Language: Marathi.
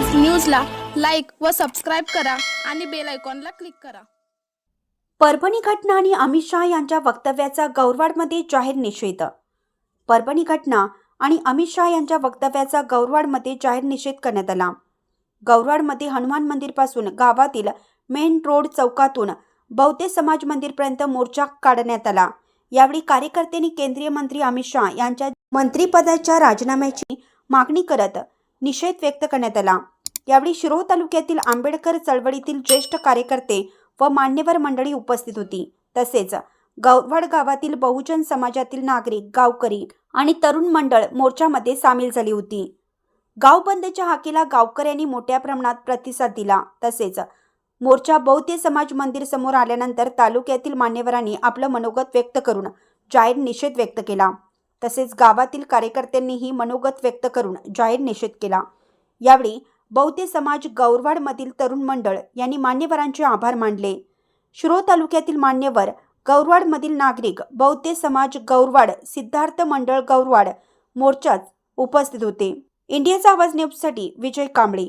न्यूजला लाईक व सबस्क्राईब करा आणि बेल आयकॉनला क्लिक करा. परभणी घटना आणि अमित शहा यांच्या वक्तव्याचा गौरवाडमध्ये जाहीर निषेध. परभणी घटना आणि अमित शहा यांच्या वक्तव्याचा गौरवाडमध्ये जाहीर निषेध करण्यात आला. गौरवाडमध्ये हनुमान मंदिरपासून गावातील मेन रोड चौकातून बौद्ध समाज मंदिरपर्यंत मोर्चा काढण्यात आला. यावेळी कार्यकर्त्यांनी केंद्रीय मंत्री अमित शहा यांच्या मंत्रिपदाच्या राजीनाम्याची मागणी करत निषेध व्यक्त करण्यात आला. यावेळी शिरोळ तालुक्यातील आंबेडकर चळवळीतील ज्येष्ठ कार्यकर्ते व मान्यवर मंडळी उपस्थित होती. तसेच गौरवाड गावातील बहुजन समाजातील नागरिक गावकरी आणि तरुण मंडळ मोर्चामध्ये सामील झाली होती. गाव बंदच्या हाकेला गावकऱ्यांनी मोठ्या प्रमाणात प्रतिसाद दिला. तसेच मोर्चा बौद्ध समाज मंदिर समोर आल्यानंतर तालुक्यातील मान्यवरांनी आपलं मनोगत व्यक्त करून जाहीर निषेध व्यक्त केला. तसेच गावातील कार्यकर्त्यांनीही मनोगत व्यक्त करून जाहीर निषेध केला. यावेळी बौद्ध समाज गौरवाडमधील तरुण मंडळ यांनी मान्यवरांचे आभार मानले. शिरो तालुक्यातील मान्यवर गौरवाडमधील नागरिक बौद्ध समाज गौरवाड सिद्धार्थ मंडळ गौरवाड मोर्चात उपस्थित होते. इंडियाचा आवाज न्यूजसाठी विजय कांबळे.